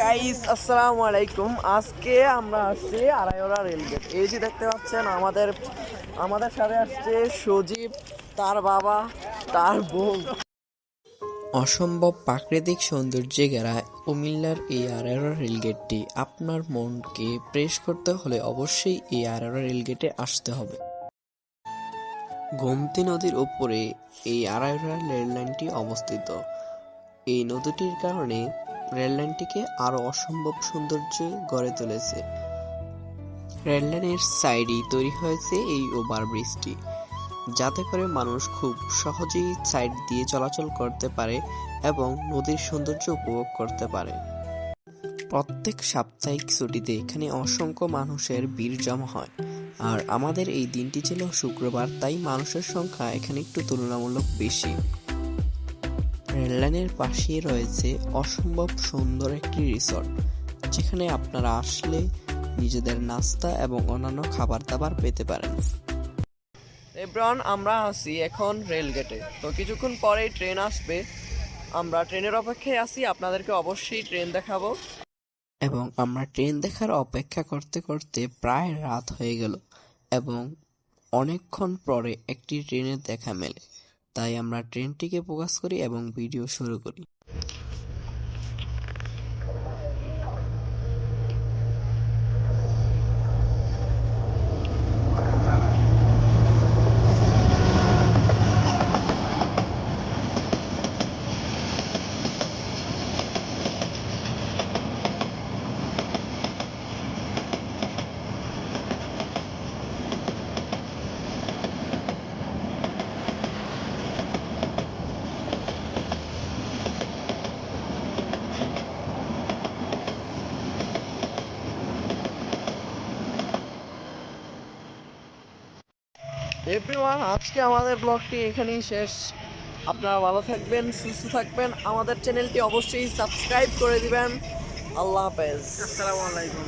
Guys আসসালামু আলাইকুম আজকে আমরা আসছি আড়াইওড়া রেলগেট। এই যে দেখতে পাচ্ছেন, আমাদের আমাদের সাথে আসছে সজীব, তার বাবা, তার বউ। অসম্ভব প্রাকৃতিক সৌন্দর্যে ঘেরা কুমিল্লার এই আড়াড়া রেলগেটটি আপনার মনকে প্রেস করতে হলে অবশ্যই এই আড়াড়া রেলগেটে আসতে হবে। গোমতী নদীর উপরে এই আড়াইড়া রেললাইনটি অবস্থিত। এই নদীটির কারণে রেললাইনটিকে আরও অসম্ভব সৌন্দর্য গড়ে তুলেছে। রেললাইনের সাইডেই তৈরি হয়েছে এই ওভারব্রিজটি যাতে করে মানুষ খুব সহজেই সাইড দিয়ে চলাচল করতে পারে এবং নদীর সৌন্দর্য উপভোগ করতে পারে। প্রত্যেক সাপ্তাহিক ছুটিতে এখানে অসংখ্য মানুষের ভিড় জমা হয়, আর আমাদের এই দিনটি ছিল শুক্রবার, তাই মানুষের সংখ্যা এখানে একটু তুলনামূলক বেশি। রেললাইনের পাশেই রয়েছে অসম্ভব সুন্দর একটি রিসর্ট যেখানে আপনারা আসলে নিজেদের নাস্তা এবং অন্যান্য খাবার দাবার পেতে পারেন। এব্রন আমরা আছি এখন রেলগেটে। তো কিছুক্ষণ পরেই ট্রেন আসবে। আমরা ট্রেনের অপেক্ষায় আছি আপনাদেরকে অবশ্যই ট্রেন দেখাবো। এবং আমরা ট্রেন দেখার অপেক্ষা করতে করতে প্রায় রাত হয়ে গেল এবং অনেকক্ষণ পরে একটি ট্রেনের দেখা মেলে। তাই আমরা ট্রেনটিকে ফোকাস করি এবং ভিডিও শুরু করি। এভরিওয়ান আজকে আমাদের ব্লগটি এখানেই শেষ। আপনারা ভালো থাকবেন, সুস্থ থাকবেন। আমাদের চ্যানেলটি অবশ্যই সাবস্ক্রাইব করে দিবেন। আল্লাহ হাফেজ। আসসালামু আলাইকুম।